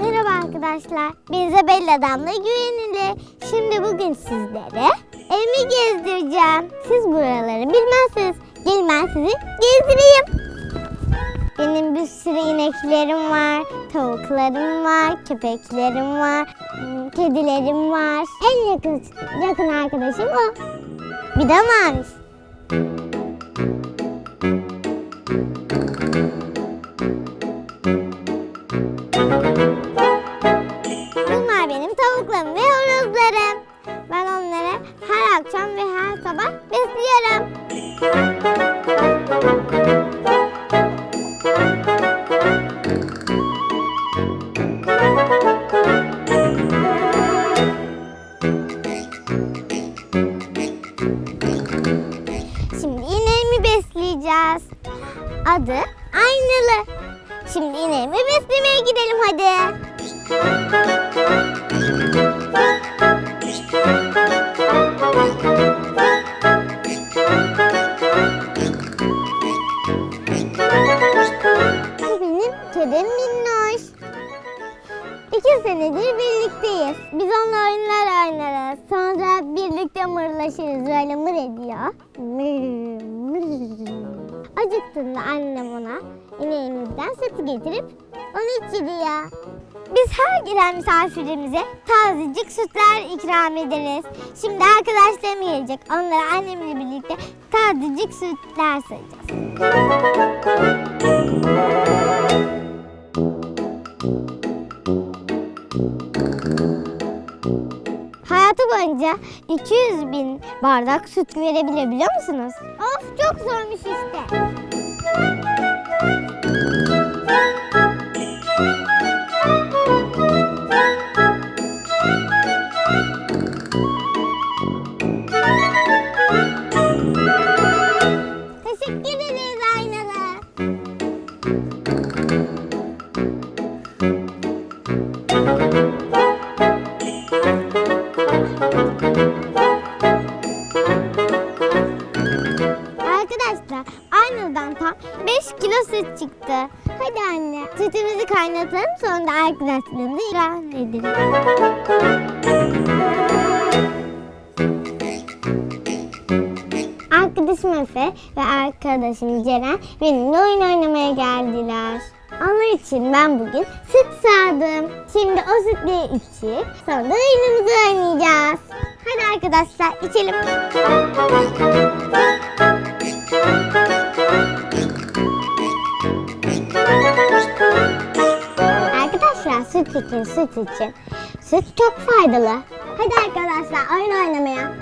Merhaba arkadaşlar. Ben Isabella Damla Güvenili. Şimdi bugün sizlere evimi gezdireceğim. Siz buraları bilmezsiniz. Gelin ben sizi gezdireyim. Benim bir sürü ineklerim var, tavuklarım var, köpeklerim var, kedilerim var. En yakın, yakın arkadaşım o. Bir de Maviş. Bunlar benim tavuklarım ve horozlarım. Ben onları her akşam ve her sabah besliyorum. Şimdi ineğimi besleyeceğiz. Adı Aynalı. Şimdi ineğimi beslemeye gidelim hadi. 8 senedir birlikteyiz. Biz onunla oyunlar oynarız. Sonra birlikte mırlaşırız. Böyle mır ediyor. Mır, mır. Acıktığında annem ona ineğimizden sütü getirip onu içiriyor. Biz her gelen misafirimize tazecik sütler ikram ederiz. Şimdi arkadaşlarım gelecek. Onlara annemle birlikte tazecik sütler sayacağız. Boyunca 200 bin bardak süt verebilir biliyor musunuz? Of çok zormuş işte. Aynadan tam 5 kilo süt çıktı. Hadi anne sütümüzü kaynatalım sonra da arkadaşlarımıza ikram edelim. Arkadaşım Efe ve arkadaşım Ceren benimle oyun oynamaya geldiler. Onlar için ben bugün süt sağdım. Şimdi o sütleri içip sonra oyunumuzu oynayacağız. Hadi arkadaşlar içelim. Süt için süt için. Süt çok faydalı. Hadi arkadaşlar oyun oynamaya.